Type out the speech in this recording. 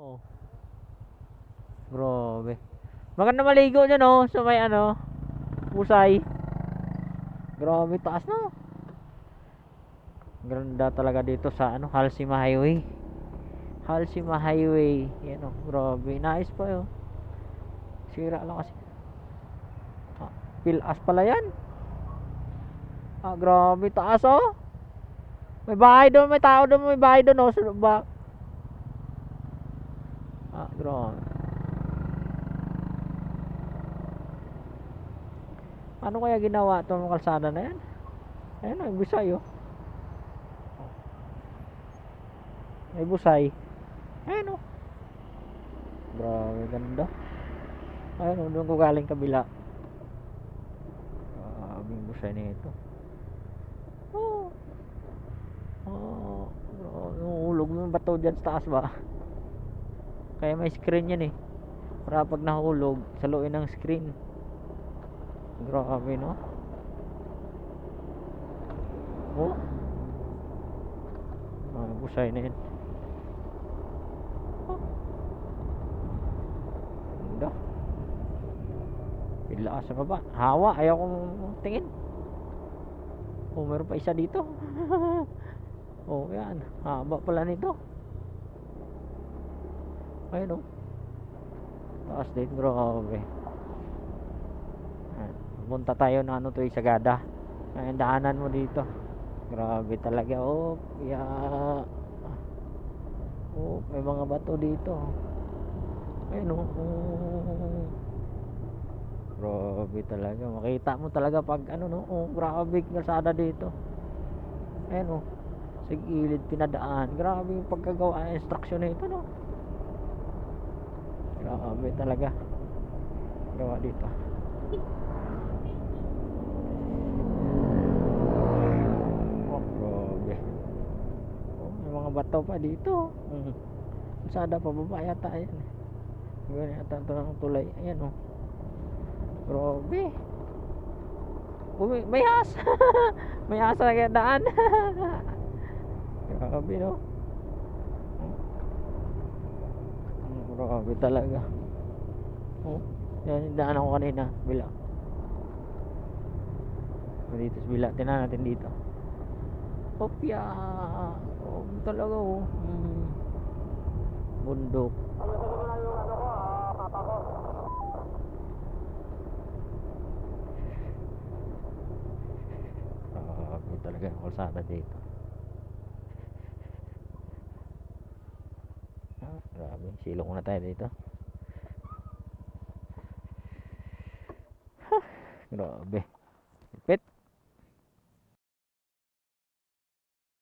Oh. Grabe. Maganda maligo dyan oh, sa may ano, pusay. Grabe, taas no. Ganda talaga dito sa ano, Halsima Highway. Halsima Highway. Yan oh, grabe. Nice pa yun. Sira lang kasi. Ah, pilas pala yan. Ah, grabe, taas oh. May bahay doon, may tao doon, may bahay doon oh, sa ba. Ah, grabe. Ano kaya ginawa itong kalsada na yan? Ayan, may busay oh. May busay. Ayan oh. Grabe, ganda. Ayan oh, doon ko galing kabila. Grabe yung busay na ito. Oh. Oh, grabe. Hulog mo bato dyan sa taas ba? Kaya may screen yan eh. Para pag nahulog, saluin ng screen. Grabe no? Oh. Ah, busay na yun. Oh. Ganda. Pila sa baba. Hawa, ayaw kong tingin. Oh, meron pa isa dito. oh, yan. Haba pala nito. Ayun oh. Taas din, grabe. Punta tayo na ano to eh, Sagada. Ayan, daanan mo dito. Grabe talaga. Oh, yeah. Oh, may mga bato dito. Ayun oh. oh. Grabe talaga. Makita mo talaga pag ano no. Oh, grabe kalsada dito. Ayun oh. Sa gilid pinadaan. Grabe yung pagkagawa instruction na ito no. Grabe talaga. Gawa dito. Oh, grabe. Oh, may mga bato pa dito. Mm. Kalsada pa baba yata yan. Ganyan yata ito ng tulay. Ayan oh. Grabe. Umi, may has. may has na daan. Grabe no. Grabe talaga. Oh, yan yung daan ako kanina. Bila. Dito sa bila. Tinan natin dito. Opya. Oh, talaga oh. Mm. Bundok. Grabe talaga yung kalsada dito. Grabe, silo muna tayo dito. Ha, Grabe. Lipit.